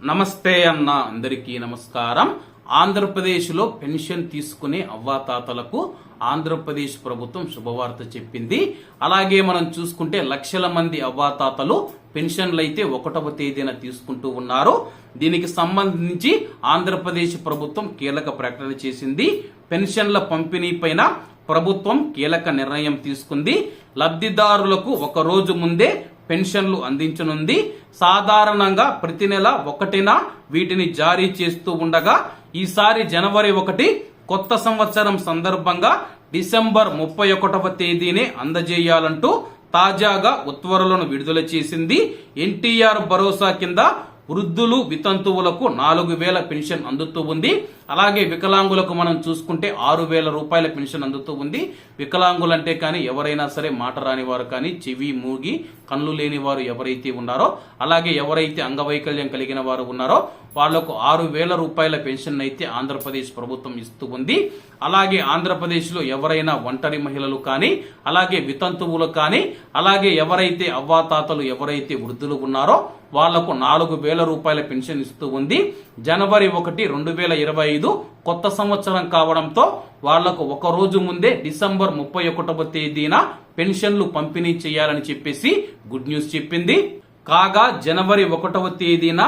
నమస్తే అన్న అందరికీ నమస్కారం. ఆంధ్రప్రదేశ్లో పెన్షన్ తీసుకునే అవ్వాతాతలకు ఆంధ్రప్రదేశ్ ప్రభుత్వం శుభవార్త చెప్పింది. అలాగే మనం చూసుకుంటే లక్షల మంది అవ్వాతాతలు పెన్షన్లు అయితే ఒకటవ తేదీన తీసుకుంటూ ఉన్నారు. దీనికి సంబంధించి ఆంధ్రప్రదేశ్ ప్రభుత్వం కీలక ప్రకటన చేసింది. పెన్షన్ల పంపిణీ పైన ప్రభుత్వం కీలక నిర్ణయం తీసుకుంది. లబ్ధిదారులకు ఒక రోజు ముందే పెన్షన్లు అందించనుంది. సాధారణంగా ప్రతి నెల ఒకటిన వీటిని జారీ చేస్తూ ఉండగా ఈసారి జనవరి ఒకటి కొత్త సంవత్సరం సందర్భంగా డిసెంబర్ ముప్పై ఒకటవ తేదీనే అందజేయాలంటూ తాజాగా ఉత్తర్వులను విడుదల చేసింది. ఎన్టీఆర్ భరోసా కింద వృద్ధులు వితంతువులకు నాలుగు వేల పెన్షన్ అందుతూ ఉంది. అలాగే వికలాంగులకు మనం చూసుకుంటే ఆరు వేల రూపాయల పెన్షన్ అందుతూ ఉంది. వికలాంగులంటే కానీ ఎవరైనా సరే మాట రాని వారు కానీ చెవి మూగి కళ్ళు లేని వారు ఎవరైతే ఉన్నారో అలాగే ఎవరైతే అంగవైకల్యం కలిగిన వారు ఉన్నారో వాళ్ళకు ఆరు వేల రూపాయల పెన్షన్ అయితే ఆంధ్రప్రదేశ్ ప్రభుత్వం ఇస్తూ ఉంది. అలాగే ఆంధ్రప్రదేశ్లో ఎవరైనా ఒంటరి మహిళలు కానీ అలాగే వితంతువులు కానీ అలాగే ఎవరైతే అవ్వాతాతలు ఎవరైతే వృద్ధులు ఉన్నారో వాళ్ళకు నాలుగు వేల రూపాయల పెన్షన్ ఇస్తూ ఉంది. జనవరి ఒకటి రెండు వేల ఇరవై ఐదు కొత్త సంవత్సరం కావడంతో వాళ్ళకు ఒక రోజు ముందే డిసెంబర్ ముప్పై ఒకటవ తేదీన పెన్షన్లు పంపిణీ చేయాలని చెప్పేసి గుడ్ న్యూస్ చెప్పింది. కాగా జనవరి ఒకటవ తేదీన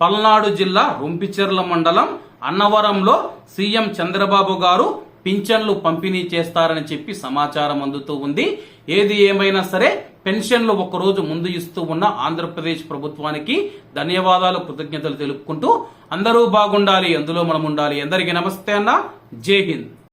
పల్నాడు జిల్లా రొంపిచెర్ల మండలం అన్నవరంలో సీఎం చంద్రబాబు గారు పింఛన్లు పంపిణీ చేస్తారని చెప్పి సమాచారం అందుతూ ఉంది. ఏది ఏమైనా సరే పెన్షన్లు ఒకరోజు ముందు ఇస్తూ ఉన్న ఆంధ్రప్రదేశ్ ప్రభుత్వానికి ధన్యవాదాలు కృతజ్ఞతలు తెలుపుకుంటూ అందరూ బాగుండాలి అందులో మనం ఉండాలి. అందరికీ నమస్తే అన్న. జై హింద్.